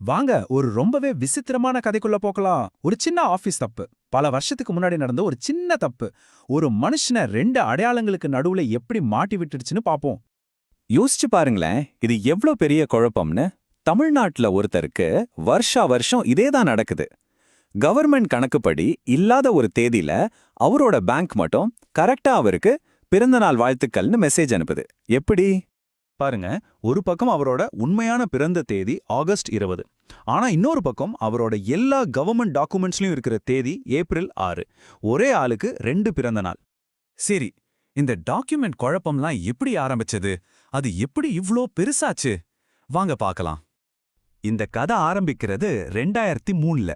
வாங்க ஒரு ரொம்பவே விசித்திரமான கதைக்குள்ள போகலாம். ஒரு சின்ன ஆபீஸ் தப்பு. பல வருஷத்துக்கு முன்னாடி நடந்த ஒரு சின்ன தப்பு. ஒரு மனுஷனை ரெண்டு அடையாளங்களுக்கு நடுவுல எப்படி மாட்டி விட்டுடுச்சுன்னு பாப்போம். யோசிச்சு பாருங்களேன் இது எவ்ளோ பெரிய குழப்பம்னு. தமிழ்நாட்டுல ஒருத்தருக்கு வருஷா வருஷம் இதேதான் நடக்குது. கவர்மெண்ட் கணக்குப்படி இல்லாத ஒரு தேதியில அவரோட பேங்க் மட்டும் கரெக்டா அவருக்கு பிறந்தநாள் வாழ்த்துக்கள்னு மெசேஜ் அனுப்புது. எப்படி? பாருங்க ஒரு பக்கம் அவரோட உண்மையான பிறந்த தேதி ஆகஸ்ட் இருபது. ஆனா இன்னொரு பக்கம் அவரோட எல்லா கவர்மெண்ட் டாக்குமெண்ட்ஸ்லயும் இருக்கிற தேதி ஏப்ரல் ஆறு. ஒரே ஆளுக்கு ரெண்டு பிறந்த நாள். சரி இந்த டாக்குமெண்ட் குழப்பம்லாம் எப்படி ஆரம்பிச்சது? அது எப்படி இவ்ளோ பெருசாச்சு? வாங்க பார்க்கலாம் இந்த கதை ஆரம்பிக்கிறது ரெண்டாயிரத்தி மூணுல.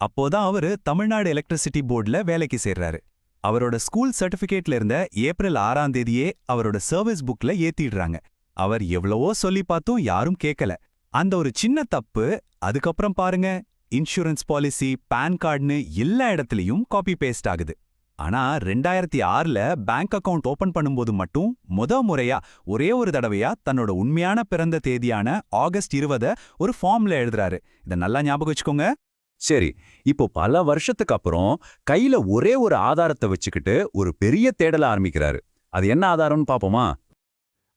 அப்போதான் அவரு தமிழ்நாடு எலக்ட்ரிசிட்டி போர்டுல வேலைக்கு சேர்றாரு. அவரோட ஸ்கூல் சர்டிபிகேட்ல இருந்த ஏப்ரல் ஆறாம் தேதியே அவரோட சர்வீஸ் புக்ல ஏத்திடுறாங்க. அவர் எவ்வளவோ சொல்லி பார்த்தும் யாரும் கேட்கல அந்த ஒரு சின்ன தப்பு அதுக்கப்புறம் பாருங்க இன்சூரன்ஸ் பாலிசி பான் கார்டுன்னு எல்லா இடத்துலயும் காப்பி பேஸ்ட் ஆகுது. ஆனா ரெண்டாயிரத்தி ஆறுல பேங்க் அக்கவுண்ட் ஓபன் பண்ணும்போது மட்டும் முத முறையா ஒரே ஒரு தடவையா தன்னோட உண்மையான பிறந்த தேதியான ஆகஸ்ட் இருபத ஒரு ஃபார்ம்ல எழுதுறாரு. இத நல்லா ஞாபகம் வச்சுக்கோங்க. சரி இப்போ பல வருஷத்துக்கு அப்புறம் கையில ஒரே ஒரு ஆதாரத்தை வச்சுக்கிட்டு ஒரு பெரிய தேடல ஆரம்பிக்கிறாரு. அது என்ன ஆதாரம்னு பாப்போமா?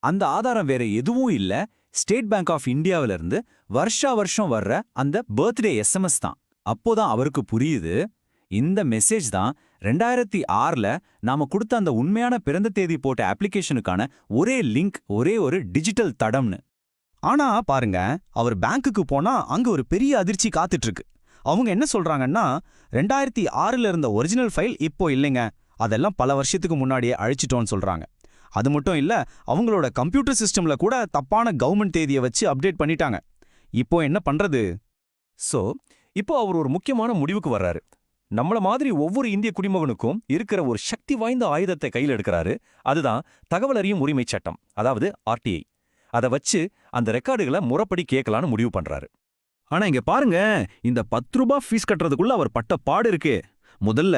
அந்த ஆதாரம் வேற எதுவும் இல்ல. ஸ்டேட் பேங்க் ஆஃப் இந்தியாவிலிருந்து வருஷா வருஷம் வர்ற அந்த பர்த்டே எஸ்எம்எஸ் தான். அப்போதான் அவருக்கு புரியுது. இந்த மெசேஜ் தான் ரெண்டாயிரத்தி ஆறுல நாம கொடுத்த அந்த உண்மையான பிறந்த தேதி போட்ட அப்ளிகேஷனுக்கான ஒரே லிங்க் ஒரே ஒரு டிஜிட்டல் தடம்னு. ஆனா பாருங்க அவர் பேங்க்குக்கு போனா அங்க ஒரு பெரிய அதிர்ச்சி காத்துட்டு இருக்கு அவங்க என்ன சொல்றாங்கன்னா ரெண்டாயிரத்தி ஆறுல இருந்த ஒரிஜினல் ஃபைல் இப்போ இல்லைங்க. அதெல்லாம் பல வருஷத்துக்கு முன்னாடியே அழிச்சிட்டோம்னு சொல்றாங்க. அது மட்டும் இல்ல அவங்களோட கம்ப்யூட்டர் சிஸ்டம்ல கூட தப்பான கவர்மெண்ட் தேதியை வச்சு அப்டேட் பண்ணிட்டாங்க. இப்போ என்ன பண்றது? சோ இப்போ அவர் ஒரு முக்கியமான முடிவுக்கு வர்றாரு. நம்மள மாதிரி ஒவ்வொரு இந்திய குடிமகனுக்கும் இருக்கிற ஒரு சக்தி வாய்ந்த ஆயுதத்தை கையில் எடுக்கிறாரு. அதுதான் தகவல் அறியும் உரிமைச் சட்டம் அதாவது ஆர்டிஐ அதை வச்சு அந்த ரெக்கார்டுகளை முறைப்படி கேட்கலான்னு முடிவு பண்றாரு. ஆனா இங்க பாருங்க இந்த பத்து ரூபாய் ஃபீஸ் கட்டுறதுக்குள்ள அவர் பட்ட பாடு இருக்கே. முதல்ல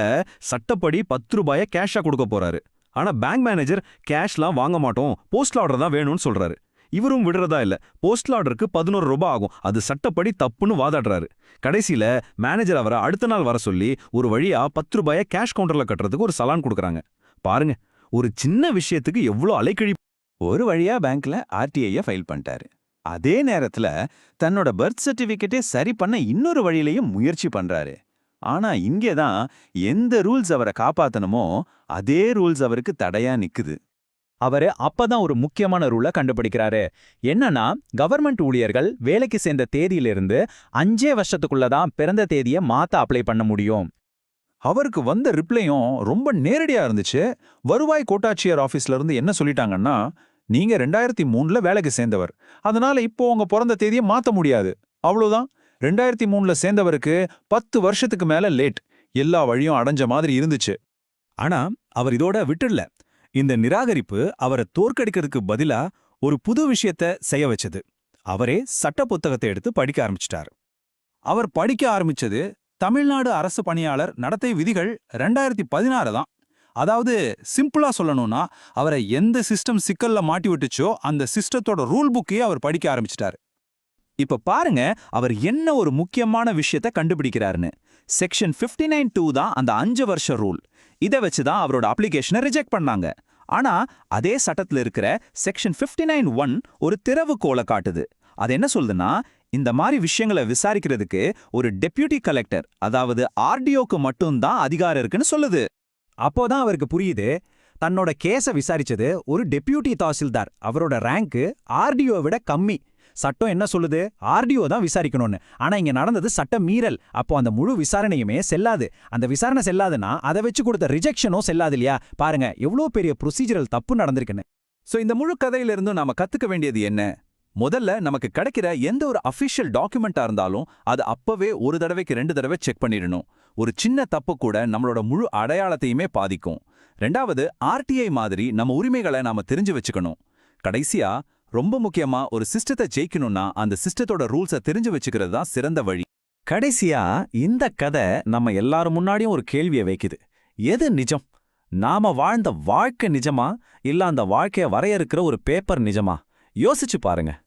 சட்டப்படி பத்து ரூபாய கேஷா கொடுக்க போறாரு. ஆனா பேங்க் மேனேஜர் கேஷ்லாம் வாங்க மாட்டோம். போஸ்ட் ஆர்டர் தான் வேணும்னு சொல்றாரு. இவரும் விடுறதா இல்ல. போஸ்ட் ஆர்டருக்கு பதினோரு ரூபாய் ஆகும். அது சட்டப்படி தப்புன்னு வாதாடுறாரு. கடைசியில மேனேஜர் அவரை அடுத்த நாள் வர சொல்லி ஒரு வழியா பத்து ரூபாய கேஷ் கவுண்டர்ல கட்டுறதுக்கு ஒரு சலான் கொடுக்குறாங்க. பாருங்க ஒரு சின்ன விஷயத்துக்கு எவ்வளோ அலைக்கழி ஒரு வழியா பேங்க்ல ஆர்டிஐய ஃபைல் பண்ணிட்டாரு. அதே நேரத்துல தன்னோட பர்த் சர்டிபிகேட்டே சரி பண்ண இன்னொரு வழியிலையும் முயற்சி பண்றாரு. ஆனா இங்கே தான் எந்த ரூல்ஸ் அவரை காப்பாத்தணுமோ அதே ரூல்ஸ் அவருக்கு தடையா நிக்குது. அவரு அப்பதான் ஒரு முக்கியமான ரூலை கண்டுபிடிக்கிறாரு. என்னன்னா கவர்மெண்ட் ஊழியர்கள் வேலைக்கு சேர்ந்த தேதியிலிருந்து அஞ்சே வருஷத்துக்குள்ள தான் பிறந்த தேதியை மாத்த அப்ளை பண்ண முடியும். அவருக்கு வந்த ரிப்ளையும் ரொம்ப நேரடியா இருந்துச்சு. வருவாய் கோட்டாட்சியர் ஆபீஸ்ல இருந்து என்ன சொல்லிட்டாங்கன்னா நீங்க ரெண்டாயிரத்தி மூணுல வேலைக்கு சேர்ந்தவர். அதனால இப்போ உங்க பிறந்த தேதியை மாத்த முடியாது. அவ்வளவுதான். ரெண்டாயிரத்தி மூணுல சேர்ந்தவருக்கு பத்து வருஷத்துக்கு மேல லேட். எல்லா வழியும் அடைஞ்ச மாதிரி இருந்துச்சு. ஆனா அவர் இதோட விட்டுடல. இந்த நிராகரிப்பு அவரை தோற்கடிக்கிறதுக்கு பதிலா ஒரு புது விஷயத்த செய்ய வச்சது. அவரே சட்ட புத்தகத்தை எடுத்து படிக்க ஆரம்பிச்சிட்டார். அவர் படிக்க ஆரம்பிச்சது தமிழ்நாடு அரசு பணியாளர் நடத்தை விதிகள் ரெண்டாயிரத்தி பதினாறு தான். அதாவது சிம்பிளா சொல்லணும்னா அவரை எந்த சிஸ்டம் சிக்கல்ல மாட்டி விட்டுச்சோ அந்த சிஸ்டத்தோட ரூல் புக்கையே அவர் படிக்க ஆரம்பிச்சிட்டாரு. இப்ப பாருங்க அவர் என்ன ஒரு முக்கியமான விஷயத்த கண்டுபிடிக்கிறாருன்னு. செக்ஷன் 59 நைன் டூ தான் அந்த அஞ்சு வருஷ ரூல் இதை வச்சு தான் அவரோட அப்ளிகேஷனை ரிஜெக்ட் பண்ணாங்க. ஆனா அதே சட்டத்துல இருக்கிற செக்ஷன் 59 நைன் ஒன் ஒரு திறவுகோலை காட்டுது. அது என்ன சொல்லுதுன்னா இந்த மாதிரி விஷயங்களை விசாரிக்கிறதுக்கு ஒரு டெப்யூட்டி கலெக்டர் அதாவது ஆர்டிஓக்கு மட்டும்தான் அதிகாரம் இருக்குன்னு சொல்லுது. அப்போதான் அவருக்கு புரியுது தன்னோட கேஸ விசாரிச்சது ஒரு டெப்யூட்டி தாசில்தார். அவரோட ரேங்க் ஆர்டிஓ விட கம்மி. சட்டம் என்ன சொல்லுது? ஆர்டிஓ தான் விசாரிக்கணும்னு. ஆனா இங்க நடந்தது சட்ட மீறல். அப்போ அந்த முழு விசாரணையுமே செல்லாது. அந்த விசாரணை செல்லாதுன்னா அதை வச்சு கொடுத்த ரிஜெக்ஷனும் செல்லாது இல்லையா? பாருங்க எவ்வளவு பெரிய ப்ரொசீஜரல் தப்பு நடந்திருக்குன்னு. சோ இந்த முழு கதையிலிருந்தும் நாம கத்துக்க வேண்டியது என்ன? முதல்ல நமக்கு கிடைக்கிற எந்த ஒரு அஃபிஷியல் டாக்குமெண்டா இருந்தாலும் அது அப்பவே ஒரு தடவைக்கு ரெண்டு தடவை செக் பண்ணிடணும். ஒரு சின்ன தப்பு கூட நம்மளோட முழு அடையாளத்தையுமே பாதிக்கும். ரெண்டாவது ஆர்டிஐ மாதிரி நம்ம உரிமைகளை நாம தெரிஞ்சு வச்சுக்கணும். கடைசியா ரொம்ப முக்கியமா ஒரு சிஸ்டத்தை ஜெயிக்கணும்னா அந்த சிஸ்டத்தோட ரூல்ஸை தெரிஞ்சு வச்சுக்கிறது தான் சிறந்த வழி. கடைசியா இந்த கதை நம்ம எல்லாரும் முன்னாடியும் ஒரு கேள்வியை வைக்குது. எது நிஜம்? நாம வாழ்ந்த வாழ்க்கை நிஜமா? இல்ல அந்த வாழ்க்கைய வரையறுக்கிற ஒரு பேப்பர் நிஜமா? யோசிச்சு பாருங்க.